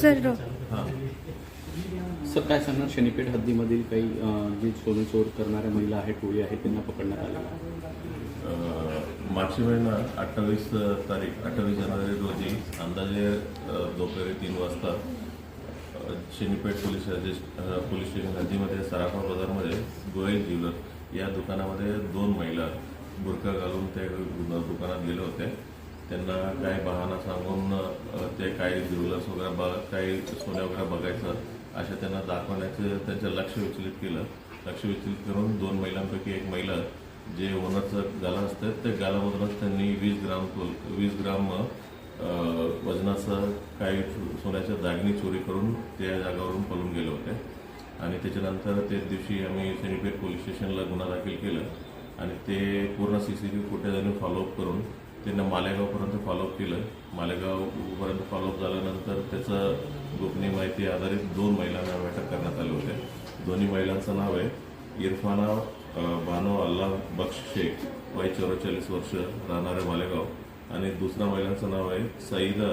Sir हां. Sir काय सांगणार? शनीपेठ हद्दीमधील काही जी सोने चोर करणाऱ्या महिला आहेत टोळी आहे त्यांना पकडण्यात आलेलं मागच्या महिना अठ्ठावीस तारीख अठ्ठावीस जानेवारी रोजी अंदाजे दुपारी तीन वाजता शनीपेठ पोलीस पोलीस स्टेशन हद्दीमध्ये सराफा बाजारमध्ये गोयल ज्वेलर या दुकानामध्ये दोन महिला बुरका घालून त्या दुकानात गेले होते. त्यांना काय बहाणा सांगून ते काही ज्वेलर्स वगैरे बघ काही सोन्या वगैरे बघायचं अशा त्यांना दाखवण्याचं त्यांचं लक्ष विचलित केलं. लक्ष विचलित करून दोन महिलांपैकी एक महिला जे ओनरचं गाला असतं त्या गालामधूनच त्यांनी वीस ग्राम तोल- वीस ग्राम वजनाचं काही सोन्याच्या दागिनी चोरी करून त्या जागावरून पळून गेले होते. आणि त्याच्यानंतर त्याच दिवशी आम्ही सेनिपेट पोलीस स्टेशनला गुन्हा दाखल केलं. आणि ते पूर्ण C C T V footage follow up करून त्यांना मालेगावपर्यंत फॉलोअप केलं. मालेगावपर्यंत फॉलोअप झाल्यानंतर त्याचं गोपनीय माहिती आधारित दोन महिलांना अटक करण्यात आले होते. दोन्ही महिलांचं नाव आहे इरफाना भानो अल्ला अल्लाह शेख. वय चौवेचाळीस वर्ष राहणारे मालेगाव. आणि दुसऱ्या महिलांचं नाव आहे सईदा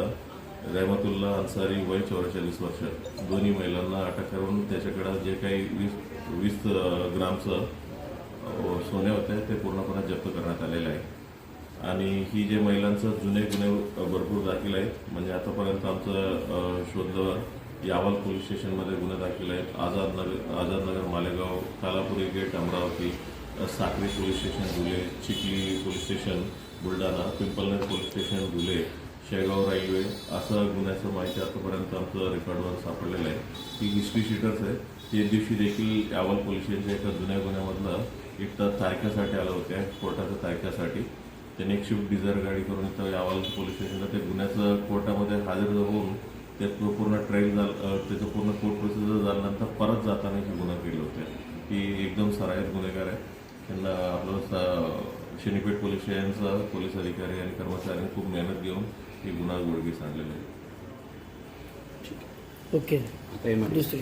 रहमतुल्ला अन्सारी वय चौवेचाळीस वर्ष. दोन्ही महिलांना अटक करून त्याच्याकडं जे काही वीस वीस ग्रामचं सोने होते ते पूर्णपणे जप्त करण्यात आलेलं आहे. आणि ही जे महिलांचं जुने गुन्हे भरपूर दाखल आहेत. म्हणजे आतापर्यंत आमचं शोध शोधलं यावल पोलीस स्टेशनमध्ये गुन्हे दाखल आहेत. आझाद नगर आझाद नगर मालेगाव कालापुरी गेट अमरावती अ, Sakri police station Dhule Chikhli police station Buldhana Pimpalner police station Dhule Shegaon railway असं गुन्ह्याचं माहिती आतापर्यंत आमचं रेकॉर्डवर सापडलेलं आहे. ही हिस्ट्री शीटच आहे ते दिवशी देखील यावल पोलीस स्टेशनच्या एका जुन्या गुन्ह्यामधलं एक तर तारखेसाठी आलं होत्या कोर्टाच्या तारखेसाठी. त्यांनी एक शिफ्ट डिझायर गाडी करून इथं यावल पोलीस स्टेशनला ते गुन्ह्याचं कोर्टामध्ये हजर होऊन ते पूर्ण ट्रायल झालं त्याचं पूर्ण कोर्ट प्रोसिजर झाल्यानंतर परत जाताना हे गुन्हा केले होते. ही एकदम सराईत गुन्हेगार आहे. त्यांना आपलं स- शनीपेठ पोलीस स्टेशनचा पोलीस अधिकारी आणि कर्मचाऱ्यांनी खूप मेहनत घेऊन ही गुन्हा उघडकीस आणलेला आहे. ओके. दुसरी.